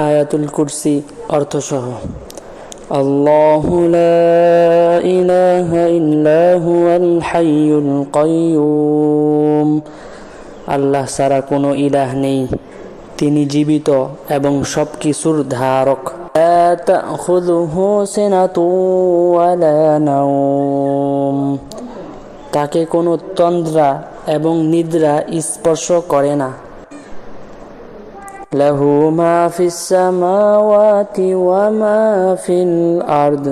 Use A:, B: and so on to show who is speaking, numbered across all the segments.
A: আয়াতুল কুরসি অর্থসহ الله لا إله إلا هو الحي القيوم আল্লাহ ছাড়া কোনো ইলাহ নেই তিনি জীবিত এবং সব কিছুর ধারক لا تأخذه سنة ولا نوم তাকে কোনো তন্দ্রা এবং নিদ্রা স্পর্শ করে না লাহু মা ফিস সামাওয়াতি ওয়া মা ফিল আরদ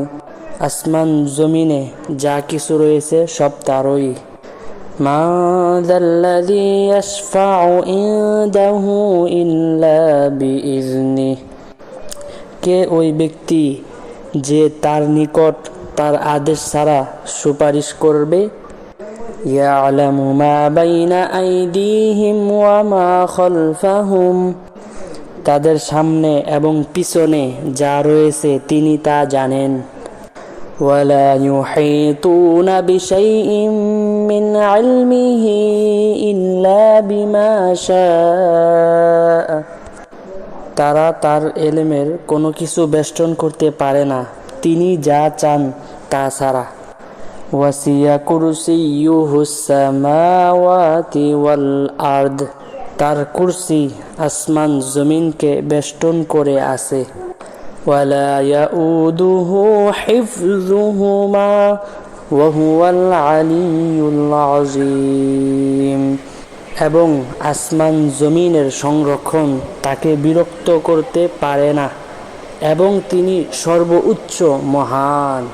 A: আসমান জমিনে যা কিছু রয়েছে সব তারই মা যাল্লাযী ইয়াশফাউ ইনদাহু ইল্লা বিইজনিহি কে ওই ব্যক্তি যে তার নিকট তার আদেশ ছাড়া সুপারিশ করবে يعلم ما بين أيديهم وما خلفهم তাদের সামনে এবং পিছনে যা রয়েছে তিনি তা জানেন ولا يحيطون بشيء من علمه إلا بما شاء তারা তার এলেমের কোনো কিছু বেষ্টন করতে পারে না তিনি যা চান তা ছাড়া ওয়াসিয়া কুরসিয়ুহুসামাওয়াতি ওয়াল আর্দ তার কুরসি আসমান জমিনকে বেষ্টন করে আছে। এবং আসমান জমিনের সংরক্ষণ তাকে বিরক্ত করতে পারে না। এবং তিনি সর্বোচ্চ মহান।